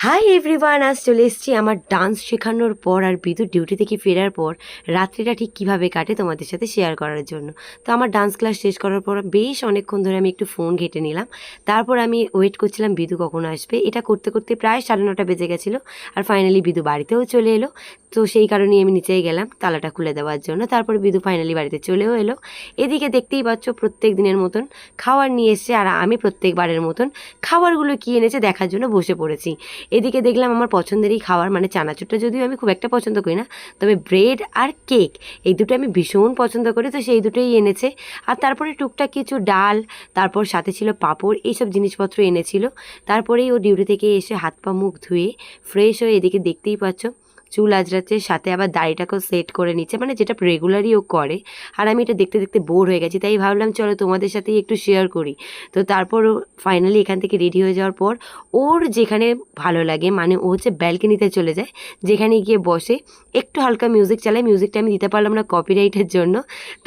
Hi everyone আজ চলে এসেছি আমার ডান্স শেখানোর পর আর বিদ্যুৎ ডিউটি থেকে ফেরার পর। রাত্রিটা ঠিক কীভাবে কাটে তোমাদের সাথে শেয়ার করার জন্য। তো আমার ডান্স ক্লাস শেষ করার পর বেশ অনেকক্ষণ ধরে আমি একটু ফোন ঘেটে নিলাম। তারপর আমি ওয়েট করছিলাম বিদু কখন আসবে। এটা করতে করতে প্রায় সাড়ে নটা বেজে গেছিল। আর ফাইনালি বিদু বাড়িতেও চলে এলো। তো সেই কারণেই আমি নিচেই গেলাম, তালাটা খুলে দেওয়ার জন্য। তারপর বিদু ফাইনালি বাড়িতে চলেও এলো। এদিকে দেখতেই পাচ্ছ, প্রত্যেক দিনের মতন খাবার নিয়ে এসছে আর আমি প্রত্যেকবারের মতন খাবারগুলো কী এনেছে দেখার জন্য বসে পড়েছি। এদিকে দেখলাম আমার পছন্দেরই খাবার মানে চানাচুরটা যদিও আমি খুব একটা পছন্দ করি না, তবে ব্রেড আর কেক এই দুটো আমি ভীষণ পছন্দ করি, তো সেই দুটোই এনেছে। আর তারপরে টুকটাক কিছু ডাল, তারপর সাথে ছিল পাঁপড়, এইসব জিনিসপত্র এনেছিল। তারপরেই ও ডিউটি থেকে এসে হাত পা মুখ ধুয়ে ফ্রেশ হয়ে এদিকে দেখতেই পাচ্ছ চুল আজরাচ্ছে সাথে আবার দাড়িটাকেও সেট করে নিচ্ছে মানে যেটা রেগুলারই ও করে। আর আমি এটা দেখতে দেখতে বোর হয়ে গেছি, তাই ভাবলাম চলো তোমাদের সাথেই একটু শেয়ার করি। তো তারপর ফাইনালি এখান থেকে রেডি হয়ে যাওয়ার পর, ওর যেখানে ভালো লাগে মানে ও হচ্ছে ব্যালকনিতে চলে যায়, যেখানে গিয়ে বসে একটু হালকা মিউজিক চালায়। মিউজিকটা আমি দিতে পারলাম না কপিরাইটের জন্য।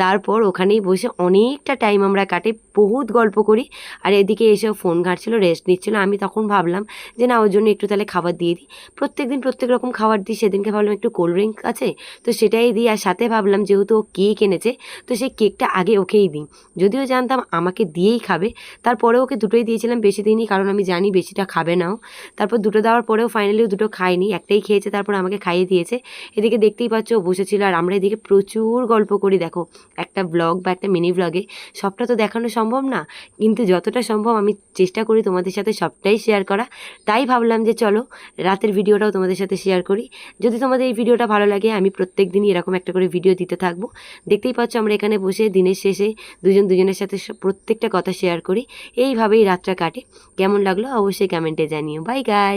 তারপর ওখানেই বসে অনেকটা টাইম আমরা কাটে বহুত গল্প করি। আর এদিকে এসে ফোন ঘাটছিল রেস্ট নিচ্ছিল। আমি তখন ভাবলাম যে না, ওর জন্য একটু তাহলে খাবার দিয়ে দিই। প্রত্যেক দিন প্রত্যেক রকম খাবার দিই সেদিনকে ভাবলাম একটু কোল্ড ড্রিঙ্ক আছে, তো সেটাই দিই। আর সাথে ভাবলাম যেহেতু ও কেক এনেছে, তো সেই কেকটা আগে ওকেই দিই। যদিও জানতাম আমাকে দিয়েই খাবে। তারপরে ওকে দুটোই দিয়েছিলাম বেশি দিনই, কারণ আমি জানি বেশিটা খাবে নাও। তারপর দুটো দেওয়ার পরেও ফাইনালি দুটো খায়নি, একটাই খেয়েছে, তারপর আমাকে খাইয়ে দিয়েছে। এদিকে দেখতেই পাচ্ছ ও বসেছিল, আর আমরা এদিকে প্রচুর গল্প করি, দেখো। একটা ব্লগ বা একটা মিনি ব্লগে সবটা তো দেখানো সম্ভব না, কিন্তু যতটা সম্ভব আমি চেষ্টা করি তোমাদের সাথে সবটাই শেয়ার করা। তাই ভাবলাম যে চলো, রাতের ভিডিওটাও তোমাদের সাথে শেয়ার করি। যদি তোমাদের এই ভিডিওটা ভালো লাগে, আমি প্রত্যেক দিনই এরকম একটা করে ভিডিও দিতে থাকব। দেখতেই পাচ্ছ আমরা এখানে বসে দিনের শেষে দুজন দুজনের সাথে প্রত্যেকটা কথা শেয়ার করি। এইভাবেই রাতটা কাটে। কেমন লাগল অবশ্যই কমেন্টে জানিও। বাই গাই